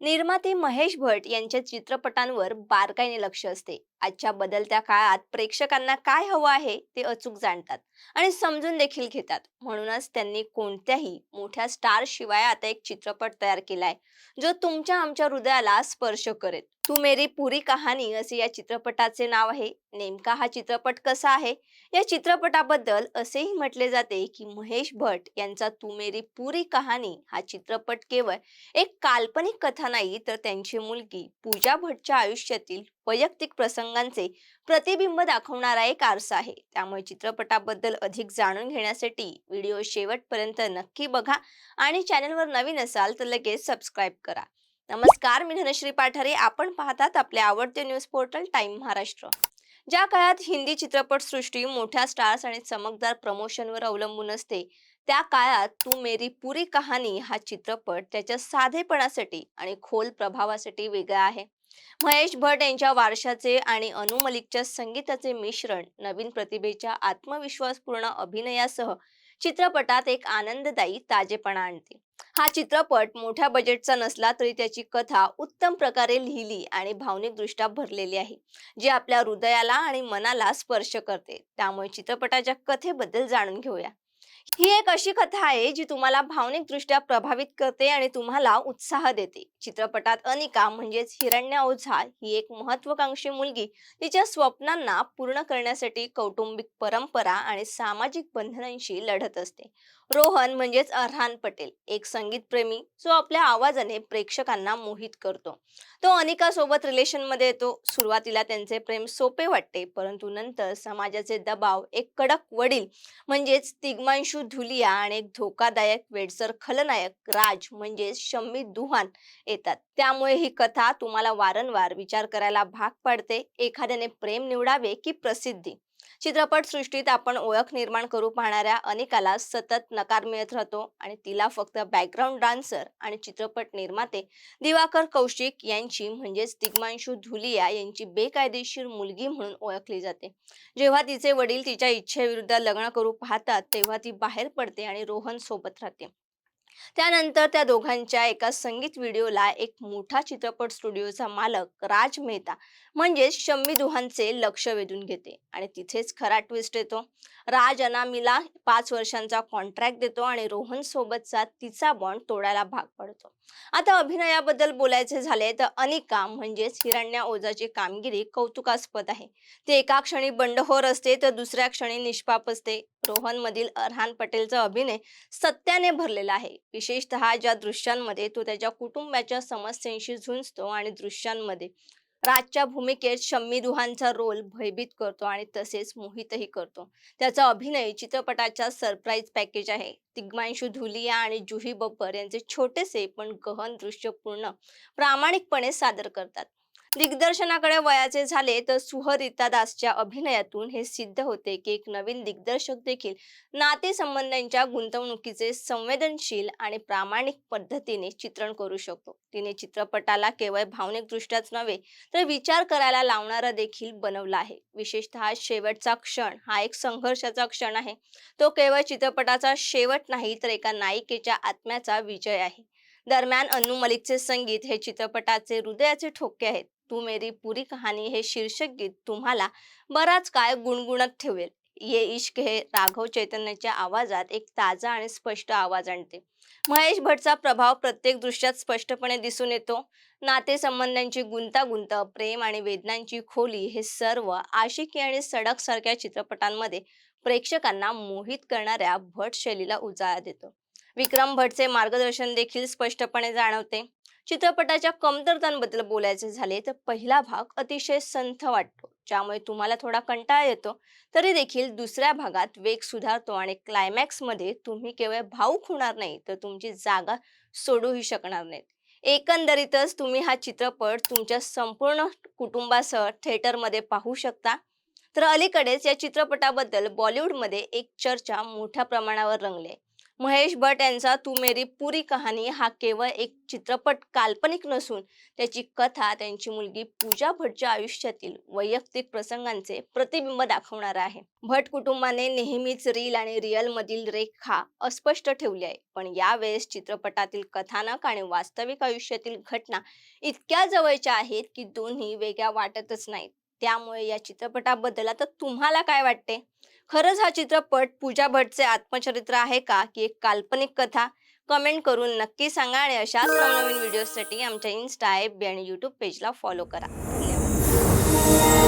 निर्माते महेश भट यांच्या चित्रपटांवर बारकाईने लक्ष असते. आजच्या बदलत्या काळात प्रेक्षकांना काय हवं आहे ते अचूक जाणतात. आणि समजून देखील घेतात. म्हणूनच त्यांनी कोणत्याही मोठ्या स्टार शिवाय आता एक चित्रपट तयार केलाय जो तुमच्या आमच्या हृदयाला स्पर्श करेल. तू मेरी पुरी कहाणी असे या चित्रपटाचे नाव आहे. नेमका हा चित्रपट कसा आहे? या चित्रपटाबद्दल असेही म्हटले जाते की महेश भट यांचा तू मेरी पुरी कहाणी हा चित्रपट केवळ एक काल्पनिक कथा नाही तर त्यांची मुलगी पूजा भटच्या आयुष्यातील वैयक्तिक प्रसंगांचे प्रतिबिंब दाखवणारा एक आरसा आहे. त्यामुळे चित्रपटाबद्दल अधिक जाणून घेण्यासाठी व्हिडिओ शेवटपर्यंत नक्की बघा आणि चॅनलवर नवीन असाल तर लगेच सबस्क्राईब करा. नमस्कार मी धनश्री पाठारे. आपण पाहतात आपले आवडते न्यूज पोर्टल टाइम महाराष्ट्र. ज्या काळात हिंदी चित्रपटसृष्टी मोठ्या स्टार्स आणि चमकदार प्रमोशनवर अवलंबून असते त्या काळात तू मेरी पुरी कहाणी हा चित्रपट त्याच्या साधेपणासाठी आणि खोल प्रभावासाठी वेगळा आहे. महेश भट यांच्या वारशाचे आणि अनु मलिकच्या संगीताचे मिश्रण नवीन प्रतिभेच्या आत्मविश्वासपूर्ण अभिनयासह चित्रपटात एक आनंददायी ताजेपणा आणते. हा चित्रपट मोठ्या बजेटचा नसला तरी त्याची कथा उत्तम प्रकारे लिहिली आणि भावनिकदृष्ट्या भरलेली आहे जी आपल्या हृदयाला आणि मनाला स्पर्श करते. त्यामुळे चित्रपटाच्या कथेबद्दल जाणून घेऊया. ही एक अशी कथा आहे जी तुम्हाला भावनिकदृष्ट्या प्रभावित करते आणि तुम्हाला उत्साह देते. चित्रपटात अनिका म्हणजेच हिरण्या ओझा ही एक महत्वाकांक्षी मुलगी. तिच्या स्वप्नांना पूर्ण करण्यासाठी कौटुंबिक परंपरा आणि सामाजिक बंधनांशी लढत असते. रोहन म्हणजेच अरहान पटेल एक संगीतप्रेमी जो आपल्या आवाजाने प्रेक्षकांना मोहित करतो. तो अनिकासोबत रिलेशनमध्ये येतो. सुरुवातीला त्यांचे प्रेम सोपे वाटते परंतु नंतर समाजाचे दबाव एक कडक वडील म्हणजेच तिग्मांशू धुलिया आणि एक धोकादायक वेडसर खलनायक राज म्हणजेच शम्मी दुहान येतात. त्यामुळे ही कथा तुम्हाला वारंवार विचार करायला भाग पाडते. एखाद्याने प्रेम निवडावे की प्रसिद्धी? चित्रपट सृष्टीत आपण ओळख निर्माण करू पाहणाऱ्या अनेकाला सतत नकार मिळत राहतो आणि तिला फक्त बॅकग्राऊंड डान्सर आणि चित्रपट निर्माते दिवाकर कौशिक यांची म्हणजेच तिग्मांशू धुलिया यांची बेकायदेशीर मुलगी म्हणून ओळखली जाते. जेव्हा तिचे वडील तिच्या इच्छेविरुद्ध लग्न करू पाहतात तेव्हा ती बाहेर पडते आणि रोहन सोबत राहते. त्यानंतर त्या दोघांच्या एका संगीत व्हिडिओला एक मोठा चित्रपट स्टुडिओचा मालक राज मेहता म्हणजेच शम्मी दुहांचे लक्ष वेधून घेते आणि तिथेच खरा ट्विस्ट येतो. राज अनामीला पाच वर्षांचा कॉन्ट्रॅक्ट देतो आणि रोहन सोबतचा तिचा बॉन्ड तोडायला भाग पडतो. आता अभिनयाबद्दल बोलायचे झाले तर अनिका म्हणजेच हिरण्या ओझाची कामगिरी कौतुकास्पद आहे. ती एका क्षणी बंडखोर असते तर दुसऱ्या क्षणी निष्पाप असते. रोहन मधील अरहान पटेलचा अभिनय सत्याने भरलेला आहे. विशेषतः ज्या दृश्यांमध्ये तो त्याच्या कुटुंबाच्या समस्यांशी झुंजतो आणि दृश्यांमध्ये राजच्या भूमिकेत शम्मी दुहांचा रोल भयभीत करतो आणि तसेच मोहितही करतो. त्याचा अभिनय चित्रपटाच्या सरप्राईज पॅकेज आहे. तिग्मांशू धुलिया आणि जुही बब्बर यांचे छोटेसे पण गहन दृश्य पूर्ण प्रामाणिकपणे सादर करतात. दिग्दर्शनाकडे वयाचे झाले तर सुहरिता दासच्या अभिनयातून हे सिद्ध होते की एक नवीन दिग्दर्शक देखील नातेसंबंधांच्या गुंतवणुकीचे संवेदनशील आणि प्रामाणिक पद्धतीने चित्रण करू शकतो. तिने चित्रपटाला केवळ भावनिकदृष्ट्याच नव्हे तर विचार करायला लावणारा देखील बनवला आहे. विशेषतः शेवटचा क्षण हा एक संघर्षाचा क्षण आहे. तो केवळ चित्रपटाचा शेवट नाही तर एका नायिकेच्या आत्म्याचा विजय आहे. दरम्यान अन्नू मलिकचे संगीत हे चित्रपटाचे हृदयाचे ठोके आहेत. तू मेरी पुरी कहाणी हे शीर्षक गीत तुम्हाला बराच काळ गुणगुणत ठेवेल. ये इश्क हे राघव चैतन्याच्या आवाजात एक ताजा आणि स्पष्ट आवाज आणते. महेश भटचा प्रभाव प्रत्येक दृश्यात स्पष्टपणे दिसून येतो. नातेसंबंधांची गुंतागुंत प्रेम आणि वेदनांची खोली हे सर्व आशिकी आणि सडक सारख्या चित्रपटांमध्ये प्रेक्षकांना मोहित करणाऱ्या भट शैलीला उजाळा देतो. विक्रम भटचे मार्गदर्शन देखील स्पष्टपणे जाणवते. चित्रपटाच्या कमतरतांबद्दल बोलायचे झाले तर पहिला भाग अतिशय संथ वाटतो ज्यामुळे तुम्हाला थोडा कंटाळा येतो. तरी देखील दुसऱ्या भागात वेग सुधारतो आणि क्लायमॅक्समध्ये तुम्ही केवळ भाऊक होणार नाही तर तुमची जागा सोडूही शकणार नाहीत. एकंदरीतच तुम्ही हा चित्रपट तुमच्या संपूर्ण कुटुंबासह थिएटरमध्ये पाहू शकता. तर अलीकडेच या चित्रपटाबद्दल बॉलिवूडमध्ये एक चर्चा मोठ्या प्रमाणावर रंगली. महेश भट यांचा तू मेरी पुरी कहाणी हा केवळ एक चित्रपट काल्पनिक नसून त्याची कथा त्यांची मुलगी पूजा भटच्या आयुष्यातील वैयक्तिक प्रसंगांचे प्रतिबिंब दाखवणारा आहे. भट कुटुंबाने नेहमीच रील आणि रिअल मधील रेखा अस्पष्ट ठेवली आहे. पण यावेळेस चित्रपटातील कथानक आणि वास्तविक आयुष्यातील घटना इतक्या जवळच्या आहेत की दोन्ही वेगळ्या वाटतच नाहीत. त्यामुळे या चित्रपटाबद्दल आता तुम्हाला काय वाटते? खरंच हा चित्रपट पूजा भटचे आत्मचरित्र आहे का? की एक काल्पनिक कथा? कमेंट करून नक्की सांगा आणि अशाच नवनवीन व्हिडिओसाठी आमच्या इन्स्टा ॲप आणि यूट्यूब पेजला फॉलो करा. धन्यवाद.